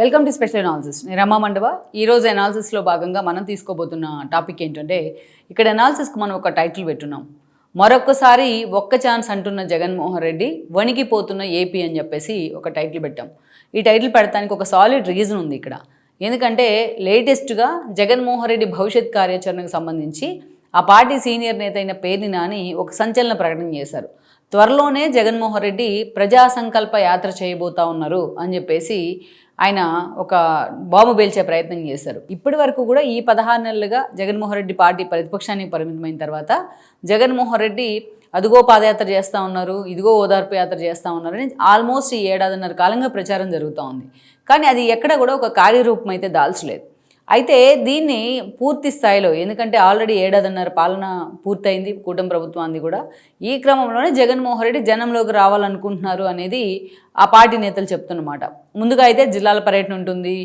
Welcome to special analysis నేను రమా మండవ. ఈరోజు అనాలిసిస్లో భాగంగా మనం తీసుకోబోతున్న టాపిక్ ఏంటంటే ఇక్కడ అనాలిసిస్కి మనం ఒక టైటిల్ పెట్టున్నాం. మరొకసారి ఒక్క ఛాన్స్ అంటున్న జగన్మోహన్ రెడ్డి వణికిపోతున్న ఏపీ అని చెప్పేసి ఒక టైటిల్ పెట్టాం. ఈ టైటిల్ పెడతానికి ఒక సాలిడ్ రీజన్ ఉంది ఇక్కడ. ఎందుకంటే లేటెస్ట్గా జగన్మోహన్ రెడ్డి భవిష్యత్ కార్యాచరణకు సంబంధించి ఆ పార్టీ సీనియర్ నేత అయిన పేర్ని నాని ఒక సంచలన ప్రకటన చేశారు. త్వరలోనే జగన్మోహన్ రెడ్డి ప్రజా సంకల్ప యాత్ర చేయబోతా ఉన్నారు అని చెప్పేసి ఆయన ఒక బాంబు పేల్చే ప్రయత్నం చేశారు. ఇప్పటి వరకు కూడా ఈ పదహారు నెలలుగా జగన్మోహన్ రెడ్డి పార్టీ ప్రతిపక్షానికి పరిమితమైన తర్వాత జగన్మోహన్ రెడ్డి అదిగో పాదయాత్ర చేస్తూ ఉన్నారు ఇదిగో ఓదార్పు యాత్ర చేస్తూ ఉన్నారు అని ఆల్మోస్ట్ ఈ ఏడాదిన్నర కాలంగా ప్రచారం జరుగుతూ ఉంది. కానీ అది ఎక్కడ కూడా ఒక కార్యరూపం అయితే దాల్చలేదు. అయితే దీన్ని పూర్తి స్థాయిలో ఎందుకంటే ఆల్రెడీ ఏడాదిన్నర పాలన పూర్తయింది కూటమి ప్రభుత్వాన్ని కూడా ఈ క్రమంలోనే జగన్మోహన్ రెడ్డి జనంలోకి రావాలనుకుంటున్నారు అనేది ఆ పార్టీ నేతలు చెప్తున్నమాట. ముందుగా అయితే జిల్లాల పర్యటన ఉంటుంది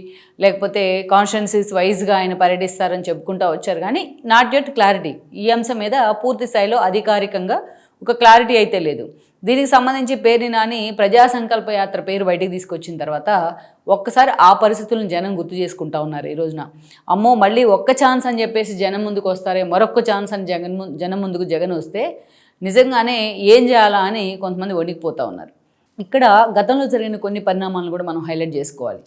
లేకపోతే కాన్స్టిట్యున్సీస్ వైజ్గా ఆయన పర్యటిస్తారని చెప్పుకుంటూ వచ్చారు. కానీ నాట్ యట్ క్లారిటీ ఈ అంశం మీద పూర్తి స్థాయిలో అధికారికంగా ఒక క్లారిటీ అయితే లేదు. దీనికి సంబంధించి పేరుని నాని ప్రజా సంకల్ప యాత్ర పేరు బయటికి తీసుకొచ్చిన తర్వాత ఒక్కసారి ఆ పరిస్థితులను జనం గుర్తు చేసుకుంటా ఉన్నారు ఈ రోజున. అమ్మో మళ్ళీ ఒక్క ఛాన్స్ అని చెప్పేసి జనం ముందుకు వస్తారే మరొక్క ఛాన్స్ అని జగన్ ము- జనం ముందుకు జగన్ వస్తే నిజంగానే ఏం చేయాలా అని కొంతమంది వణికిపోతూ ఉన్నారు. ఇక్కడ గతంలో జరిగిన కొన్ని పరిణామాలను కూడా మనం హైలైట్ చేసుకోవాలి.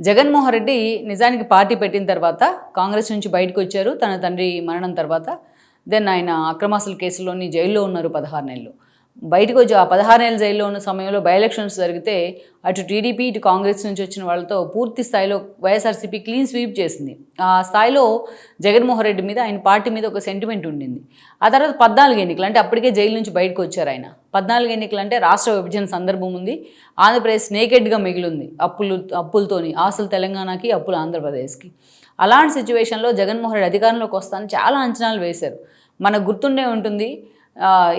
జగన్మోహన్ రెడ్డి నిజానికి పార్టీ పెట్టిన తర్వాత కాంగ్రెస్ నుంచి బయటకు వచ్చారు తన తండ్రి మరణం తర్వాత. దెన్ ఆయన అక్రమాసుల కేసులోని జైల్లో ఉన్నారు పదహారు నెలలు. బయటకు వచ్చి ఆ పదహారు జైల్లో ఉన్న సమయంలో బై ఎలక్షన్స్ జరిగితే అటు టీడీపీ ఇటు కాంగ్రెస్ నుంచి వచ్చిన వాళ్ళతో పూర్తి స్థాయిలో వైఎస్ఆర్సీపీ క్లీన్ స్వీప్ చేసింది. ఆ స్థాయిలో జగన్మోహన్ రెడ్డి మీద ఆయన పార్టీ మీద ఒక సెంటిమెంట్ ఉండింది. ఆ తర్వాత పద్నాలుగు ఎన్నికలు అంటే అప్పటికే జైలు నుంచి బయటకు వచ్చారు ఆయన. పద్నాలుగు ఎన్నికలు అంటే రాష్ట్ర విభజన సందర్భం ఉంది. ఆంధ్రప్రదేశ్ నేకెడ్గా మిగిలింది అప్పులు అప్పులతోని ఆస్తులు తెలంగాణకి అప్పులు ఆంధ్రప్రదేశ్కి. అలాంటి సిచ్యువేషన్లో జగన్మోహన్ రెడ్డి అధికారంలోకి వస్తానని చాలా అంచనాలు వేశారు. మనకు గుర్తుండే ఉంటుంది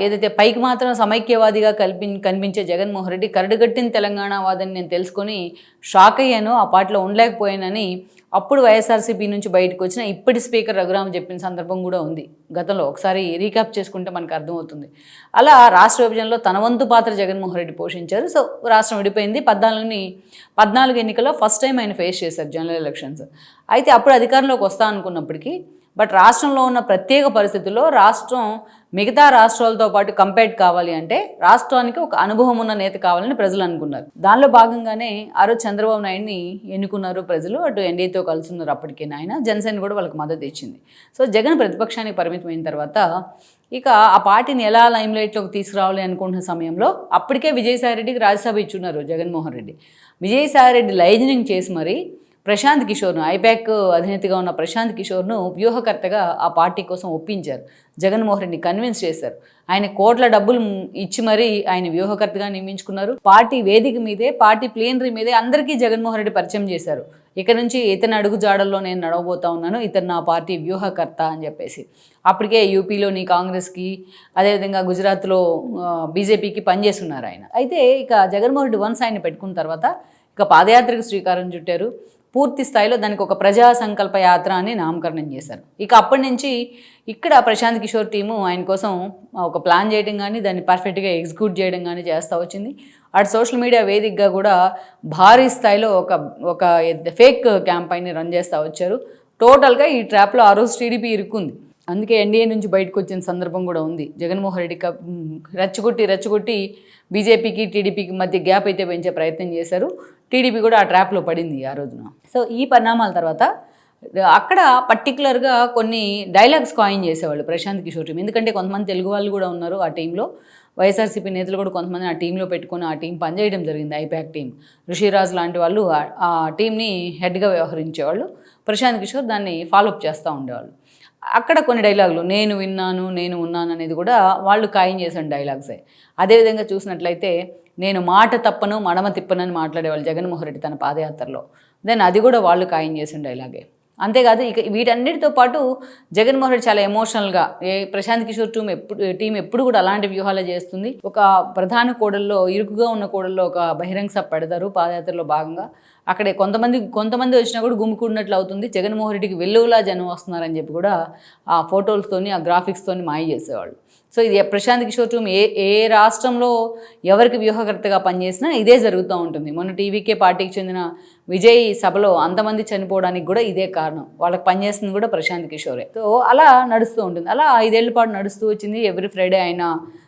ఏదైతే పైకి మాత్రం సమైక్యవాదిగా కల్పి కనిపించే జగన్మోహన్ రెడ్డి కరడుగట్టిన తెలంగాణ వాదని నేను తెలుసుకొని షాక్ అయ్యాను ఆ పాటలో ఉండలేకపోయానని అప్పుడు వైఎస్ఆర్సీపీ నుంచి బయటకు వచ్చిన ఇప్పటి స్పీకర్ రఘురామ్ చెప్పిన సందర్భం కూడా ఉంది. గతంలో ఒకసారి రీక్యాప్ చేసుకుంటే మనకు అర్థమవుతుంది. అలా రాష్ట్ర విభజనలో తన వంతు పాత్ర జగన్మోహన్ రెడ్డి పోషించారు. సో రాష్ట్రం విడిపోయింది. పద్నాలుగుని పద్నాలుగు ఎన్నికల్లో ఫస్ట్ టైం ఆయన ఫేస్ చేశారు జనరల్ ఎలక్షన్స్ అయితే అప్పుడు అధికారంలోకి వస్తా అనుకున్నప్పటికీ బట్ రాష్ట్రంలో ఉన్న ప్రత్యేక పరిస్థితుల్లో రాష్ట్రం మిగతా రాష్ట్రాలతో పాటు కంపేర్ కావాలి అంటే రాష్ట్రానికి ఒక అనుభవం ఉన్న నేత కావాలని ప్రజలు అనుకున్నారు. దానిలో భాగంగానే ఆ రోజు చంద్రబాబు నాయుడిని ఎన్నుకున్నారు ప్రజలు. అటు ఎన్డీఏతో కలిసి ఉన్నారు అప్పటికే ఆయన జనసేన కూడా వాళ్ళకి మద్దతు ఇచ్చింది. సో జగన్ ప్రతిపక్షానికి పరిమితమైన తర్వాత ఇక ఆ పార్టీని ఎలా లైమ్లైట్లోకి తీసుకురావాలి అనుకుంటున్న సమయంలో అప్పటికే విజయసాయి రెడ్డికి రాజ్యసభ ఇచ్చున్నారు జగన్మోహన్ రెడ్డి. విజయసాయి రెడ్డి లైజనింగ్ చేసి మరి ప్రశాంత్ కిషోర్ను ఐపాక్ అధినేతగా ఉన్న ప్రశాంత్ కిషోర్ను వ్యూహకర్తగా ఆ పార్టీ కోసం ఒప్పించారు. జగన్మోహన్ రెడ్డిని కన్విన్స్ చేశారు. ఆయన కోట్ల డబ్బులు ఇచ్చి మరీ ఆయన వ్యూహకర్తగా నియమించుకున్నారు. పార్టీ వేదిక మీదే పార్టీ ప్లేనరీ మీదే అందరికీ జగన్మోహన్ రెడ్డి పరిచయం చేశారు. ఇక నుంచి ఇతని అడుగు జాడల్లో నేను నడవబోతా ఉన్నాను ఇతను నా పార్టీ వ్యూహకర్త అని చెప్పేసి. అప్పటికే యూపీలోని కాంగ్రెస్కి అదేవిధంగా గుజరాత్లో బీజేపీకి పనిచేస్తున్నారు ఆయన. అయితే ఇక జగన్మోహన్ రెడ్డి వన్స్ ఆయన పెట్టుకున్న తర్వాత ఇక పాదయాత్రకు శ్రీకారం చుట్టారు. పూర్తి స్థాయిలో దానికి ఒక ప్రజా సంకల్ప యాత్ర అని నామకరణం చేశారు. ఇక అప్పటి నుంచి ఇక్కడ ప్రశాంత్ కిషోర్ టీము ఆయన కోసం ఒక ప్లాన్ చేయడం కానీ దాన్ని పర్ఫెక్ట్గా ఎగ్జిక్యూట్ చేయడం కానీ చేస్తూ వచ్చింది. అటు సోషల్ మీడియా వేదికగా కూడా భారీ స్థాయిలో ఒక ఒక ఫేక్ క్యాంపైన్ని రన్ చేస్తూ వచ్చారు. టోటల్గా ఈ ట్రాప్లో ఆ రోజు టీడీపీ ఇరుక్కుంది. అందుకే ఎన్డీఏ నుంచి బయటకు వచ్చిన సందర్భం కూడా ఉంది. జగన్మోహన్ రెడ్డి క- రెచ్చగొట్టి రెచ్చగొట్టి బీజేపీకి టీడీపీకి మధ్య గ్యాప్ అయితే పెంచే ప్రయత్నం చేశారు. టీడీపీ కూడా ఆ ట్రాప్లో పడింది ఆ రోజున. సో ఈ పరిణామాల తర్వాత అక్కడ పర్టికులర్గా కొన్ని డైలాగ్స్ కాయిన్ చేసేవాళ్ళు ప్రశాంత్ కిషోర్ టీం ఎందుకంటే కొంతమంది తెలుగు వాళ్ళు కూడా ఉన్నారు ఆ టీంలో వైఎస్ఆర్సీపీ నేతలు కూడా కొంతమంది ఆ టీంలో పెట్టుకొని ఆ టీం పనిచేయడం జరిగింది ఐపాక్ టీం ఋషిరాజ్ లాంటి వాళ్ళు ఆ- ఆ టీంని హెడ్గా వ్యవహరించేవాళ్ళు. ప్రశాంత్ కిషోర్ దాన్ని ఫాలోఅప్ చేస్తూ ఉండేవాళ్ళు. అక్కడ కొన్ని డైలాగులు నేను విన్నాను నేను ఉన్నాను అనేది కూడా వాళ్ళు ఖాయం చేసిన డైలాగ్సే. అదేవిధంగా చూసినట్లయితే నేను మాట తప్పను మడమ తిప్పనని మాట్లాడేవాళ్ళు జగన్మోహన్ రెడ్డి తన పాదయాత్రలో. దెన్ అది కూడా వాళ్ళు ఖాయం చేసిన డైలాగే. అంతేకాదు ఇక వీటన్నిటితో పాటు జగన్మోహన్ రెడ్డి చాలా ఎమోషనల్గా ఏ ప్రశాంత్ కిషోర్ టీం ఎప్పుడు టీం ఎప్పుడు కూడా అలాంటి వ్యూహాలే చేస్తుంది. ఒక ప్రధాన కోడల్లో ఇరుకుగా ఉన్న కోడల్లో ఒక బహిరంగ సభ పెడతారు పాదయాత్రలో భాగంగా. అక్కడే కొంతమంది కొంతమంది వచ్చినా కూడా గుమ్మికూడినట్లు అవుతుంది. జగన్మోహన్ రెడ్డికి వెల్లువలా జనం వస్తున్నారని చెప్పి కూడా ఆ ఫోటోలతోని ఆ గ్రాఫిక్స్తోని మాయ చేసేవాళ్ళు. సో ఇది ప్రశాంత్ కిషోర్ టూమ్ ఏ ఏ రాష్ట్రంలో ఎవరికి వ్యూహకర్తగా పనిచేసినా ఇదే జరుగుతూ ఉంటుంది. మొన్న టీవీకే పార్టీకి చెందిన విజయ్ సభలో అంతమంది చనిపోవడానికి కూడా ఇదే కారణం. వాళ్ళకి పనిచేస్తుంది కూడా ప్రశాంత్ కిషోరే. సో అలా నడుస్తూ ఉంటుంది. అలా ఐదేళ్ళ పాటు నడుస్తూ వచ్చింది. ఎవ్రీ ఫ్రైడే ఆయన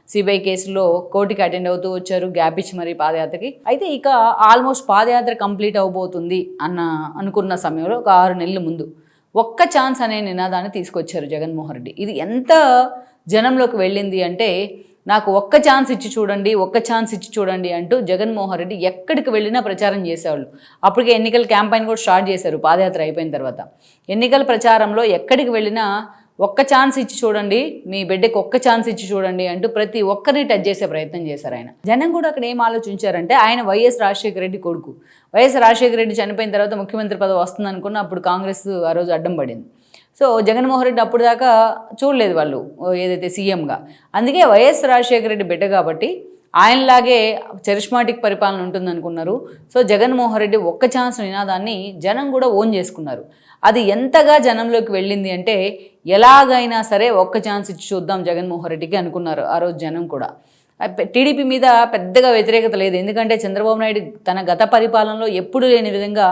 సిబిఐ కేసులో కోర్టుకి అటెండ్ అవుతూ వచ్చారు గ్యాప్ ఇచ్చి మరి పాదయాత్రకి. అయితే ఇక ఆల్మోస్ట్ పాదయాత్ర కంప్లీట్ అవబోతుంది అన్న అనుకున్న సమయంలో ఒక ఆరు నెలల ముందు ఒక్క ఛాన్స్ అనే నినాదాన్ని తీసుకొచ్చారు జగన్మోహన్ రెడ్డి. ఇది ఎంత జనంలోకి వెళ్ళింది అంటే నాకు ఒక్క ఛాన్స్ ఇచ్చి చూడండి ఒక్క ఛాన్స్ ఇచ్చి చూడండి అంటూ జగన్మోహన్ రెడ్డి ఎక్కడికి వెళ్ళినా ప్రచారం చేసేవాళ్ళు. అప్పటికే ఎన్నికల క్యాంపెయిన్ కూడా స్టార్ట్ చేశారు పాదయాత్ర అయిపోయిన తర్వాత. ఎన్నికల ప్రచారంలో ఎక్కడికి వెళ్ళినా ఒక్క ఛాన్స్ ఇచ్చి చూడండి మీ బిడ్డకి ఒక్క ఛాన్స్ ఇచ్చి చూడండి అంటూ ప్రతి ఒక్కరిని టచ్ చేసే ప్రయత్నం చేశారు ఆయన. జనం కూడా అక్కడ ఏం ఆలోచించారంటే ఆయన వైఎస్ రాజశేఖర రెడ్డి కొడుకు. వైఎస్ రాజశేఖర రెడ్డి చనిపోయిన తర్వాత ముఖ్యమంత్రి పదవి వస్తుంది అనుకున్న అప్పుడు కాంగ్రెస్ ఆ రోజు అడ్డం పడింది. సో జగన్మోహన్ రెడ్డి అప్పుడు దాకా చూడలేదు వాళ్ళు ఏదైతే సీఎంగా అందుకే వైఎస్ రాజశేఖర రెడ్డి బిడ్డ కాబట్టి ఆయనలాగే చరిష్మాటిక్ పరిపాలన ఉంటుంది అనుకున్నారు. సో జగన్మోహన్ రెడ్డి ఒక్క ఛాన్స్ నినాదాన్ని జనం కూడా ఓన్ చేసుకున్నారు. అది ఎంతగా జనంలోకి వెళ్ళింది అంటే ఎలాగైనా సరే ఒక్క ఛాన్స్ ఇచ్చి చూద్దాం జగన్మోహన్ రెడ్డికి అనుకున్నారు ఆ రోజు జనం కూడా. టీడీపీ మీద పెద్దగా వ్యతిరేకత లేదు. ఎందుకంటే చంద్రబాబు నాయుడు తన గత పరిపాలనలో ఎప్పుడు లేని విధంగా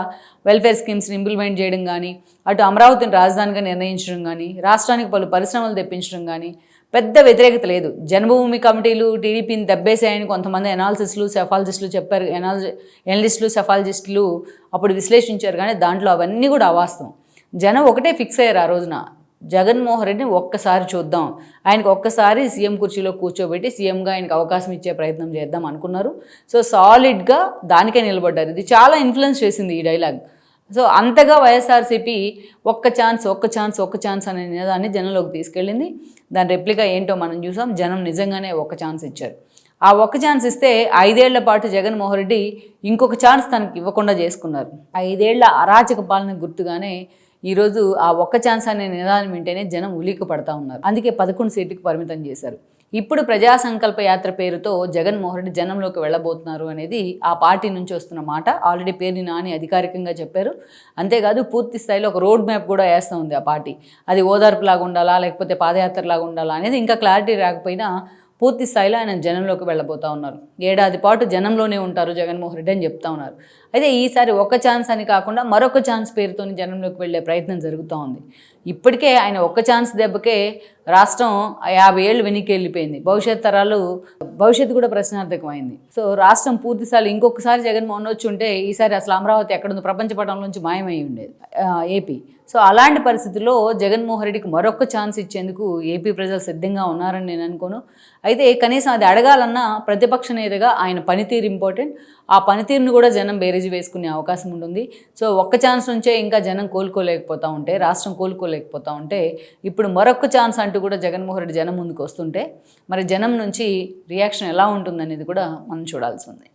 వెల్ఫేర్ స్కీమ్స్ని ఇంప్లిమెంట్ చేయడం కానీ అటు అమరావతిని రాజధానిగా నిర్ణయించడం కానీ రాష్ట్రానికి పలు పరిశ్రమలు తెప్పించడం కానీ పెద్ద వ్యతిరేకత లేదు. జన్మభూమి కమిటీలు టీడీపీని దెబ్బేసాయని కొంతమంది ఎనాలిసిస్లు సెఫాలజిస్టులు చెప్పారు. ఎనాలజీ ఎనలిస్టులు సెఫాలజిస్టులు అప్పుడు విశ్లేషించారు. కానీ దాంట్లో అవన్నీ కూడా అవాస్తవం. జనం ఒకటే ఫిక్స్ అయ్యారు ఆ రోజున. జగన్మోహన్ రెడ్డిని ఒక్కసారి చూద్దాం. ఆయనకు ఒక్కసారి సీఎం కుర్చీలో కూర్చోబెట్టి సీఎంగా ఆయనకు అవకాశం ఇచ్చే ప్రయత్నం చేద్దాం అనుకున్నారు. సో సాలిడ్గా దానికే నిలబడ్డారు. ఇది చాలా ఇన్ఫ్లుయెన్స్ చేసింది ఈ డైలాగ్ సో అంతగా వైఎస్ఆర్సీపీ ఒక్క ఛాన్స్ ఒక్క ఛాన్స్ ఒక్క ఛాన్స్ అనే నినాదాన్ని జనంలోకి తీసుకెళ్ళింది. దాని రెప్లికా ఏంటో మనం చూసాం. జనం నిజంగానే ఒక్క ఛాన్స్ ఇచ్చారు. ఆ ఒక్క ఛాన్స్ ఇస్తే ఐదేళ్ళ పాటు జగన్మోహన్ రెడ్డి ఇంకొక ఛాన్స్ తనకి ఇవ్వకుండా చేసుకున్నారు. ఐదేళ్ళ అరాచక పాలన గుర్తుగానే ఈరోజు ఆ ఒక్క ఛాన్స్ అనే నినాదం వింటేనే జనం ఉలిక్కి పడతా ఉన్నారు. అందుకే పదకొండు సీట్లకు పరిమితం చేశారు. ఇప్పుడు ప్రజా సంకల్ప యాత్ర పేరుతో జగన్మోహన్ రెడ్డి జనంలోకి వెళ్ళబోతున్నారు అనేది ఆ పార్టీ నుంచి వస్తున్న మాట. ఆల్రెడీ పేరుని నాని అధికారికంగా చెప్పారు. అంతేకాదు పూర్తి స్థాయిలో ఒక రోడ్ మ్యాప్ కూడా వేస్తూ ఉంది ఆ పార్టీ. అది ఓదార్పు లాగా ఉండాలా లేకపోతే పాదయాత్ర లాగా ఉండాలా అనేది ఇంకా క్లారిటీ రాకపోయినా పూర్తి స్థాయిలో ఆయన జనంలోకి వెళ్ళబోతా ఉన్నారు. ఏడాది పాటు జనంలోనే ఉంటారు జగన్మోహన్ రెడ్డి అని చెప్తా ఉన్నారు. అయితే ఈసారి ఒక ఛాన్స్ అని కాకుండా మరొక ఛాన్స్ పేరుతో జనంలోకి వెళ్ళే ప్రయత్నం జరుగుతూ ఉంది. ఇప్పటికే ఆయన ఒక్క ఛాన్స్ దెబ్బకే రాష్ట్రం యాభై ఏళ్ళు వెనక్కి వెళ్ళిపోయింది భవిష్యత్ తరాలు భవిష్యత్తు కూడా ప్రశ్నార్థకమైంది. సో రాష్ట్రం పూర్తిసారి ఇంకొకసారి జగన్మోహన్ వచ్చి ఉంటే ఈసారి అసలు అమరావతి ఎక్కడుందో ప్రపంచ పటం నుంచి మాయమై ఉండేది. ఏపీ. సో అలాంటి పరిస్థితుల్లో జగన్మోహన్ రెడ్డికి మరొక ఛాన్స్ ఇచ్చేందుకు ఏపీ ప్రజలు సిద్ధంగా ఉన్నారని నేను అనుకోను. అయితే కనీసం అది అడగాలన్నా ప్రతిపక్ష నేతగా ఆయన పనితీరు ఇంపార్టెంట్. ఆ పనితీరును కూడా జనం బేరేజ్ వేసుకునే అవకాశం ఉంటుంది. సో ఒక్క ఛాన్స్ నుంచే ఇంకా జనం కోలుకోలేకపోతూ ఉంటే రాష్ట్రం కోలుకోలేకపోతూ ఉంటే ఇప్పుడు మరొక ఛాన్స్ అంటూ కూడా జగన్మోహన్ రెడ్డి జనం ముందుకు వస్తుంటే మరి జనం నుంచి రియాక్షన్ ఎలా ఉంటుందనేది కూడా మనం చూడాల్సి ఉంది.